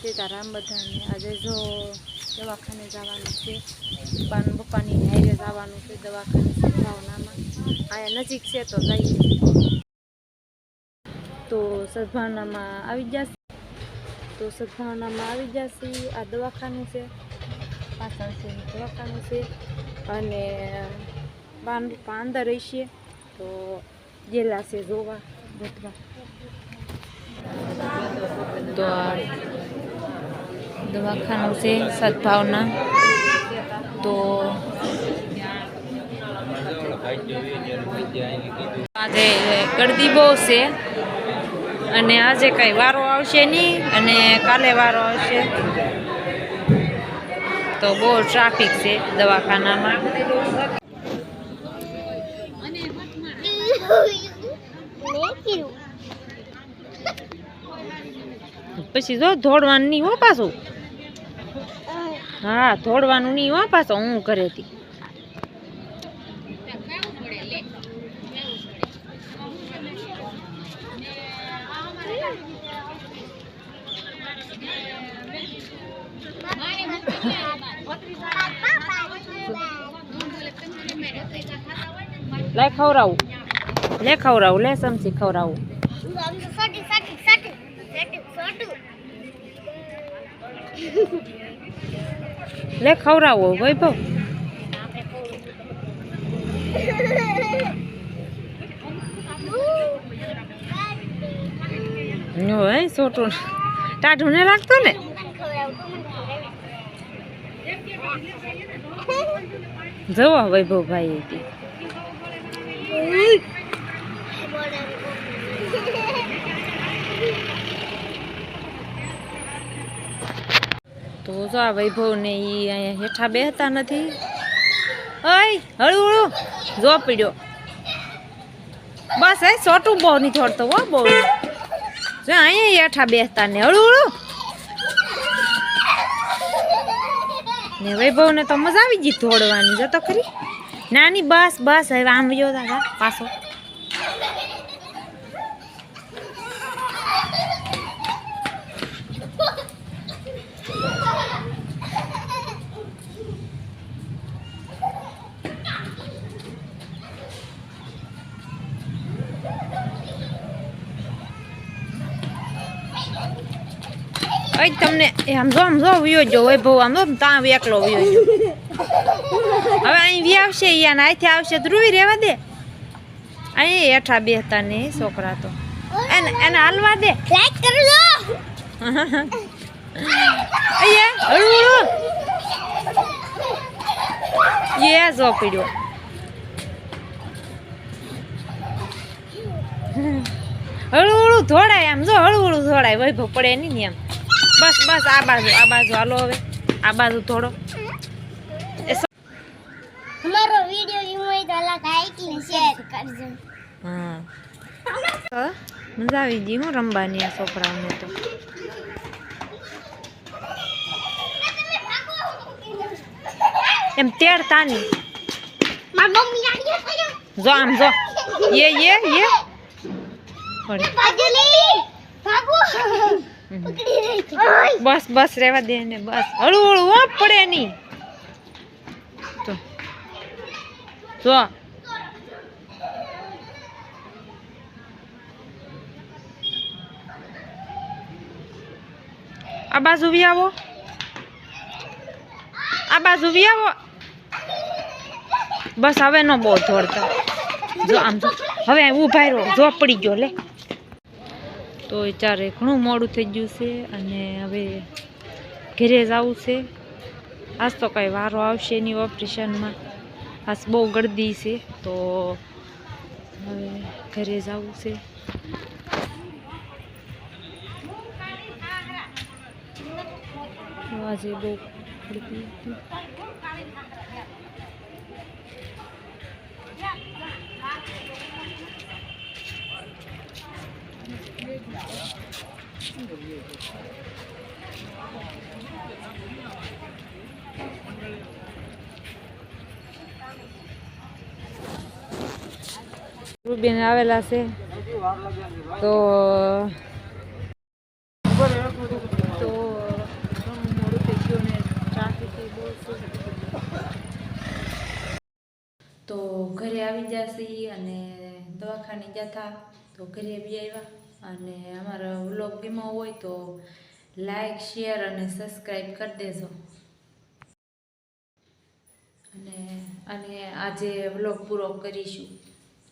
સીતારામ બધાને. આજે જો દવાખાને જવાનું છે પપ્પાને પપ્પાની હાઈરે જવાનું છે દવાખાને સદભાવનામાં. અહીંયા નજીક છે તો જઈએ. તો સદભાવનામાં આવી જશે. તો સદભાવનામાં આવી જશે. આ દવાખાનું છે. પાછળ છે દવાખાનું છે. અને પાન અંદર રહીશે. તો ગયેલા છે જોવા. ગોતવા તો દવાખાનું છે સદભાવના. તો આજે ગળદી બહુ છે અને આજે કઈ વારો આવશે નહીં અને કાલે વારો આવશે. તો બહુ ટ્રાફિક છે દવાખાનામાં. પછી જો ધોડવાનું નહીં હો પાછું. હા ધોડવાનું નહીં હો પાછો હું ઘરેથી. લે ખવડાવું. લે ખવડાવું લે સમસી ખવડાવું. લે ખવડાવો વૈભવ. નો હે સોટું. ટાઢું ને લાગતો ને? જવો વૈભવ તો જો આ વૈભવ ને એ અહીંયા હેઠા બેહતા નથી. ઓય, હળું હળું. જો પીડ્યો. બસ એ સોટું બહુ નહીં છોડતો હો, બહુ. જો અહીંયા હેઠા બેસતા ને, હળું હળું. ને વૈભવ ને તો મજા આવી ગઈ દોડવાની જો તો ખરી. નાની બસ બસ, હવે આમ જો દાદા પાછો. ઓય તમને આમ જો આમ જો વિયો જો વૈભવ આમ જો ત્યાં એકલો વિયો જો હવે અહીં વી આવશે આને આથી આવશે. ધ્રુવી રહેવા દે. અહીં હેઠા બેહતા ને છોકરા તો. એને એને હાલવા દે. અહીંયા હળુ હળુ યે જો પીડ્યો. હળુ હળુ ધોડાય આમ જો હળુ હળુ ધોડાય વૈભવ પડે નહીં ને એમ. બસ બસ આ બાજુ આ બાજુ. હાલો હવે. આ બાજુ થોડો. અમારો વિડિયો હોય તો લાઈક ને શેર કરજો. હા. મજા આવી ગઈ હું રમવાની આ છોકરાઓને તો. એમ તેડતા નહીં જો આમ જો. યે યે યે. પડી. ભાગલી ભાગો. પકડી. બસ બસ રેવા દે ને બસ. હળુ હળુ હો, પડે નહીં આ બાજુ આવો. આ બાજુ આવો. બસ, હવે નો બહુ જોડતા જો, આમ જો. હવે ઊભા રહો, જો, પડી ગયો, લે. તો ચારે ઘણું મોડું થઈ ગયું છે અને હવે ઘરે જવું છે. આજ તો કાંઈ વારો આવશે નહીં ઓપરેશનમાં. આજ બહુ ગળદી છે, તો હવે ઘરે જવું છે. આજે બહુ ગળદી હતી. બેન આવેલા છે. તો તો તો ઘરે આવી જશે અને દવાખાને જતા તો ઘરે બી આવ્યા. અને અમારો વ્લોગ ગમો હોય તો લાઈક, શેર અને સબસ્ક્રાઈબ કરી દેજો. અને અને આજે વ્લોગ પૂરો કરીશું.